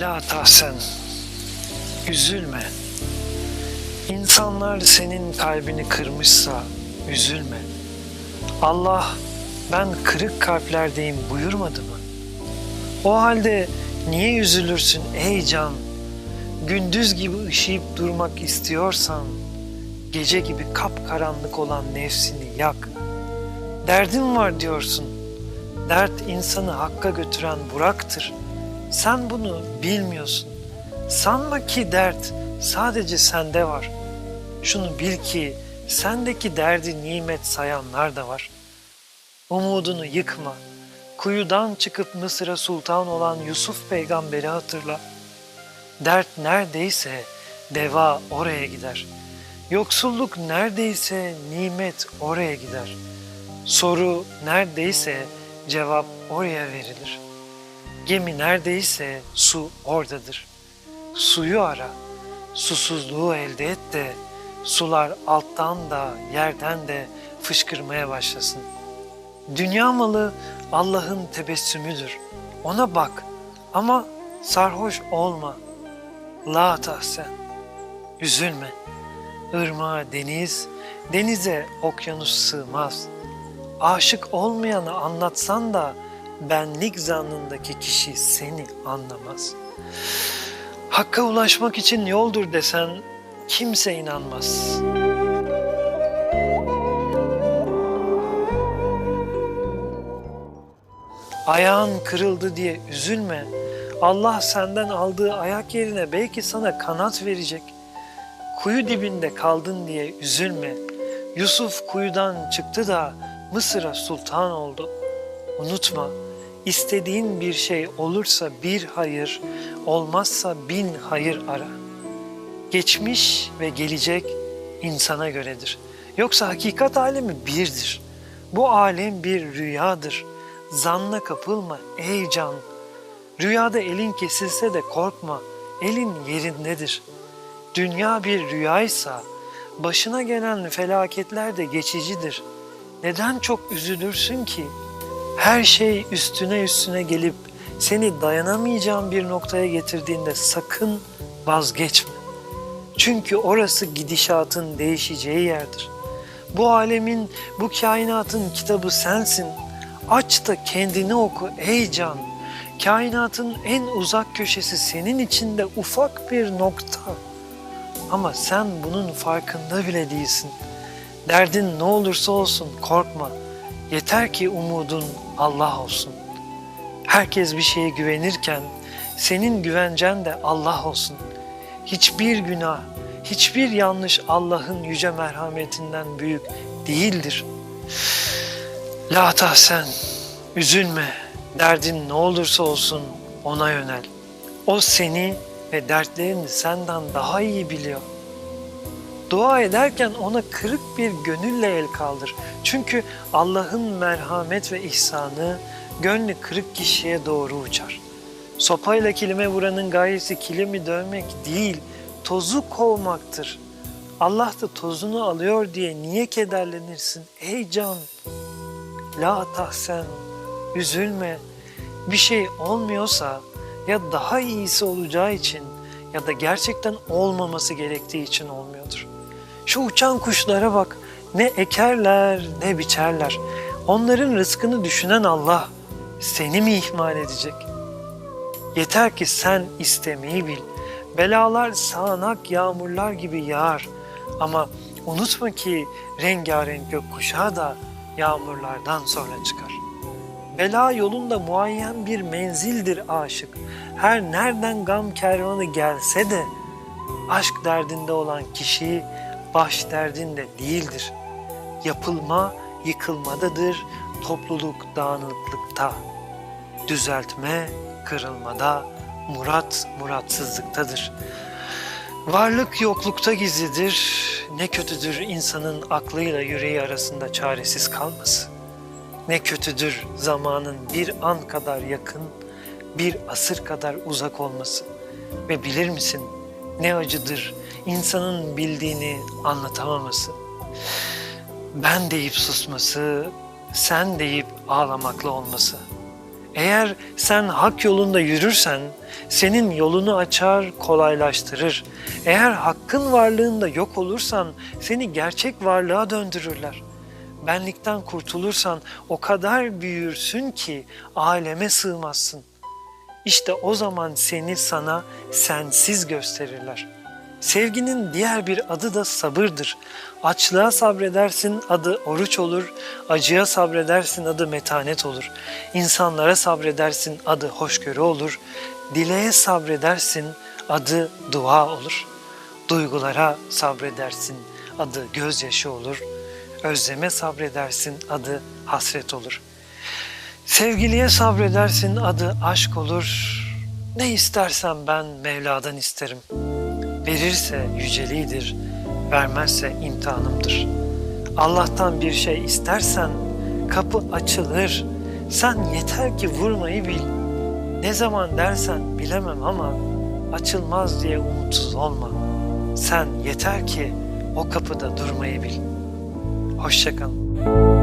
La tahsen, üzülme. İnsanlar senin kalbini kırmışsa üzülme. Allah ben kırık kalplerdeyim buyurmadı mı? O halde niye üzülürsün ey can? Gündüz gibi ışıyıp durmak istiyorsan, gece gibi kapkaranlık olan nefsini yak. Derdin var diyorsun. Dert insanı hakka götüren Burak'tır. Sen bunu bilmiyorsun. Sanma ki dert sadece sende var. Şunu bil ki sendeki derdi nimet sayanlar da var. Umudunu yıkma. Kuyudan çıkıp Mısır'a sultan olan Yusuf peygamberi hatırla. Dert neredeyse deva oraya gider. Yoksulluk neredeyse nimet oraya gider. Soru neredeyse cevap oraya verilir. Gemi neredeyse su oradadır. Suyu ara, susuzluğu elde et de sular alttan da yerden de fışkırmaya başlasın. Dünya malı Allah'ın tebessümüdür. Ona bak ama sarhoş olma. La tahsen, üzülme. Irmağa deniz, denize okyanus sığmaz. Aşık olmayanı anlatsan da benlik zannındaki kişi seni anlamaz. Hakka ulaşmak için yoldur desen kimse inanmaz. Ayağın kırıldı diye üzülme. Allah senden aldığı ayak yerine belki sana kanat verecek. Kuyu dibinde kaldın diye üzülme. Yusuf kuyudan çıktı da Mısır'a sultan oldu. Unutma, istediğin bir şey olursa bir hayır, olmazsa bin hayır ara. Geçmiş ve gelecek insana göredir. Yoksa hakikat alemi birdir. Bu alem bir rüyadır. Zanna kapılma ey can. Rüyada elin kesilse de korkma, elin yerindedir. Dünya bir rüyaysa, başına gelen felaketler de geçicidir. Neden çok üzülürsün ki? Her şey üstüne üstüne gelip seni dayanamayacağın bir noktaya getirdiğinde sakın vazgeçme. Çünkü orası gidişatın değişeceği yerdir. Bu alemin, bu kainatın kitabı sensin. Aç da kendini oku ey can. Kainatın en uzak köşesi senin içinde ufak bir nokta. Ama sen bunun farkında bile değilsin. Derdin ne olursa olsun korkma. Yeter ki umudun Allah olsun. Herkes bir şeye güvenirken senin güvencen de Allah olsun. Hiçbir günah, hiçbir yanlış Allah'ın yüce merhametinden büyük değildir. La tahsen, üzülme. Derdin ne olursa olsun ona yönel. O seni ve dertlerini senden daha iyi biliyor. Dua ederken ona kırık bir gönülle el kaldır. Çünkü Allah'ın merhamet ve ihsanı gönlü kırık kişiye doğru uçar. Sopayla kilime vuranın gayesi kilimi dövmek değil, tozu kovmaktır. Allah da tozunu alıyor diye niye kederlenirsin ey can? La tahsen, üzülme. Bir şey olmuyorsa ya daha iyisi olacağı için ya da gerçekten olmaması gerektiği için olmuyordur. Şu uçan kuşlara bak. Ne ekerler ne biçerler. Onların rızkını düşünen Allah seni mi ihmal edecek? Yeter ki sen istemeyi bil. Belalar sağanak yağmurlar gibi yağar. Ama unutma ki rengarenk gökkuşağı da yağmurlardan sonra çıkar. Bela yolunda muayyen bir menzildir aşık. Her nereden gam kervanı gelse de aşk derdinde olan kişi baş derdinde değildir. Yapılma yıkılmadadır, topluluk dağınıklıkta. Düzeltme kırılmada, murat muratsızlıktadır. Varlık yoklukta gizlidir. Ne kötüdür insanın aklıyla yüreği arasında çaresiz kalması. Ne kötüdür zamanın bir an kadar yakın, bir asır kadar uzak olması. Ve bilir misin ne acıdır insanın bildiğini anlatamaması. Ben deyip susması, sen deyip ağlamakla olması. Eğer sen hak yolunda yürürsen senin yolunu açar, kolaylaştırır. Eğer hakkın varlığında yok olursan seni gerçek varlığa döndürürler. Benlikten kurtulursan o kadar büyürsün ki aleme sığmazsın. İşte o zaman seni sana sensiz gösterirler. Sevginin diğer bir adı da sabırdır. Açlığa sabredersin adı oruç olur, acıya sabredersin adı metanet olur. İnsanlara sabredersin adı hoşgörü olur, dileğe sabredersin adı dua olur. Duygulara sabredersin adı gözyaşı olur, özleme sabredersin adı hasret olur.'' Sevgiliye sabredersin adı aşk olur. Ne istersen ben Mevla'dan isterim. Verirse yüceliğidir, vermezse imtihanımdır. Allah'tan bir şey istersen kapı açılır. Sen yeter ki vurmayı bil. Ne zaman dersen bilemem ama açılmaz diye umutsuz olma. Sen yeter ki o kapıda durmayı bil. Hoşçakalın.